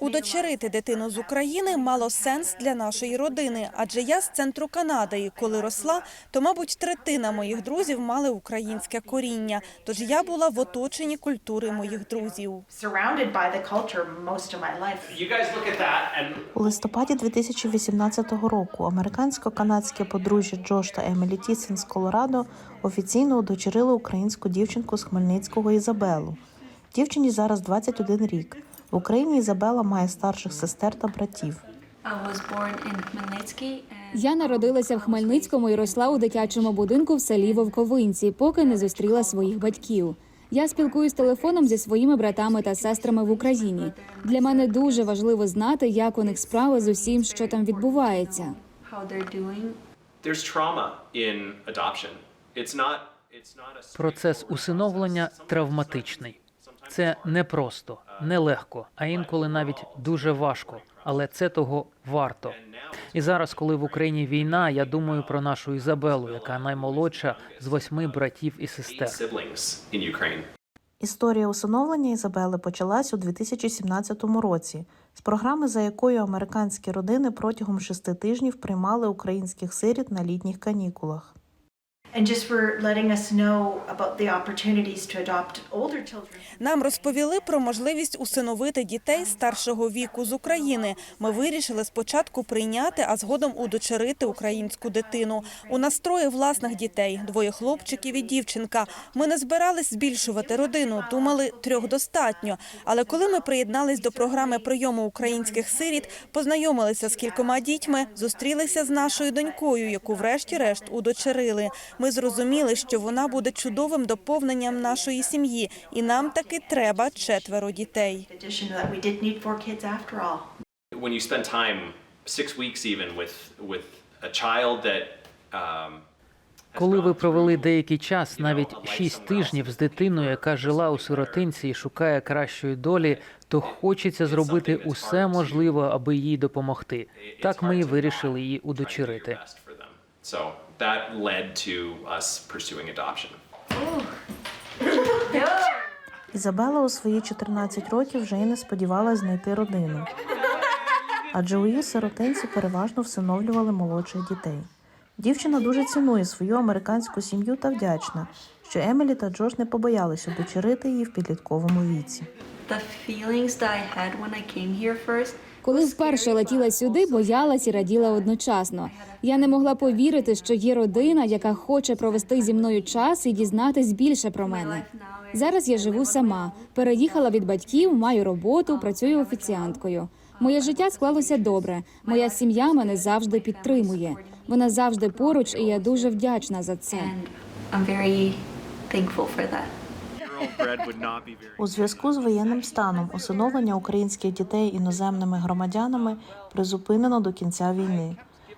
Удочерити дитину з. України мало сенс для нашої родини, адже я з центру Канади, і коли росла, то, мабуть, третина моїх друзів мали українське коріння. Тож я була в оточенні культури моїх друзів. Surrounded by the culture most of my life. You guys look at that and У листопаді 2018 року американсько-канадське подружжя Джош та Емілі Тісен з Колорадо офіційно удочерили українську дівчинку з Хмельницького Ізабелу. Дівчині зараз 21 рік. В Україні Ізабела має старших сестер та братів. Я народилася в Хмельницькому і росла у дитячому будинку в селі Вовковинці, поки не зустріла своїх батьків. Я спілкуюсь телефоном зі своїми братами та сестрами в Україні. Для мене дуже важливо знати, як у них справи з усім, що там відбувається. Процес усиновлення травматичний. Це непросто, нелегко, а інколи навіть дуже важко, але це того варто. І зараз, коли в Україні війна, я думаю про нашу Ізабелу, яка наймолодша з восьми братів і сестер. Історія усиновлення Ізабели почалась у 2017 році з програми, за якою американські родини протягом шести тижнів приймали українських сиріт на літніх канікулах. Нам розповіли про можливість усиновити дітей старшого віку з України. Ми вирішили спочатку прийняти, а згодом удочерити українську дитину. У нас троє власних дітей: двоє хлопчиків і дівчинка. Ми не збирались збільшувати родину, думали трьох достатньо. Але коли ми приєднались до програми прийому українських сиріт, познайомилися з кількома дітьми, зустрілися з нашою донькою, яку врешті-решт удочерили. Ми зрозуміли, що вона буде чудовим доповненням нашої сім'ї, і нам таки треба четверо дітей. When you spend time, six weeks even, with with a child that um, Коли ви провели деякий час, навіть шість тижнів з дитиною, яка жила у сиротинці і шукає кращої долі, то хочеться зробити усе можливе, аби їй допомогти. Так ми і вирішили її удочерити. So that led to us pursuing adoption. Ізабела у свої 14 років вже й не сподівалась знайти родину. Адже у її сиротинці переважно всиновлювали молодших дітей. Дівчина дуже цінує свою американську сім'ю та вдячна, що Емілі та Джош не побоялися дочерити її в підлітковому віці. The feelings that I had when I came here first. Коли вперше летіла сюди, боялась і раділа одночасно. Я не могла повірити, що є родина, яка хоче провести зі мною час і дізнатись більше про мене. Зараз я живу сама. Переїхала від батьків, маю роботу, працюю офіціанткою. Моє життя склалося добре. Моя сім'я мене завжди підтримує. Вона завжди поруч, і я дуже вдячна за це. У зв'язку з воєнним станом усиновлення українських дітей іноземними громадянами призупинено до кінця війни.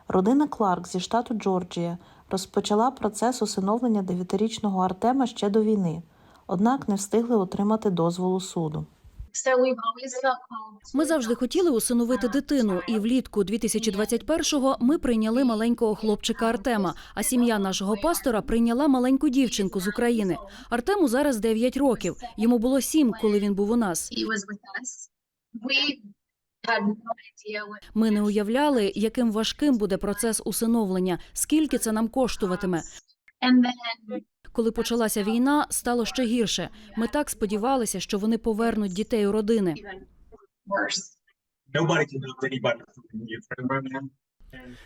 Родина Кларк зі штату Джорджія розпочала процес усиновлення дев'ятирічного Артема ще до війни, однак не встигли отримати дозволу суду. Ми завжди хотіли усиновити дитину, і влітку 2021-го ми прийняли маленького хлопчика Артема. А сім'я нашого пастора прийняла маленьку дівчинку з України. Артему зараз 9 років. Йому було 7, коли він був у нас. Ми не уявляли, яким важким буде процес усиновлення, скільки це нам коштуватиме. Коли почалася війна, стало ще гірше. Ми так сподівалися, що вони повернуть дітей у родини.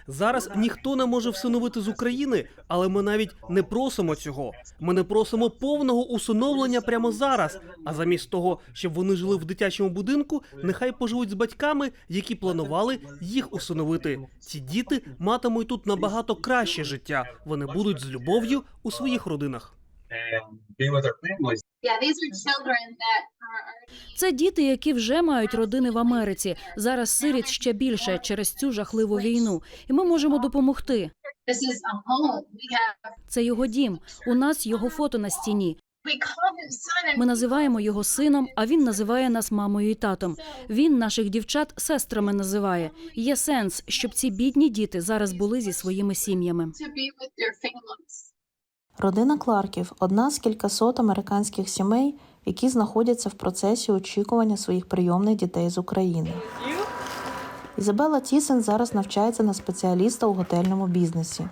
Зараз ніхто не може всиновити з України, але ми навіть не просимо цього. Ми не просимо повного усиновлення прямо зараз. А замість того, щоб вони жили в дитячому будинку, нехай поживуть з батьками, які планували їх усиновити. Ці діти матимуть тут набагато краще життя. Вони будуть з любов'ю у своїх родинах. And be with their families. Yeah, these are children that are already Це діти, які вже мають родини в Америці. Зараз сиріт ще більше через цю жахливу війну, і ми можемо допомогти. Це його дім. У нас його фото на стіні. Ми називаємо його сином, а він називає нас мамою і татом. Він наших дівчат сестрами називає. Є сенс, щоб ці бідні діти зараз були зі своїми сім'ями. Родина Кларків одна з кількасот американських сімей, які знаходяться в процесі очікування своїх прийомних дітей з України. Ізабела Тісен зараз навчається на спеціаліста у готельному бізнесі.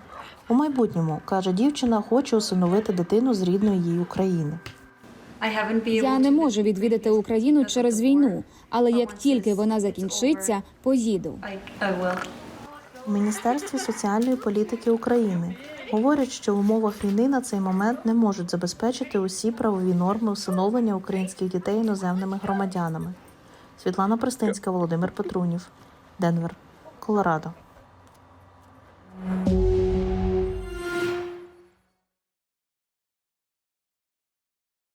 У майбутньому, каже дівчина, хоче усиновити дитину з рідної їй України. Я не можу відвідати Україну через війну, але як тільки вона закінчиться, поїду. У Міністерстві соціальної політики України говорять, що в умовах війни на цей момент не можуть забезпечити усі правові норми усиновлення українських дітей іноземними громадянами. Світлана Пристинська, Володимир Петрунів, Денвер, Колорадо.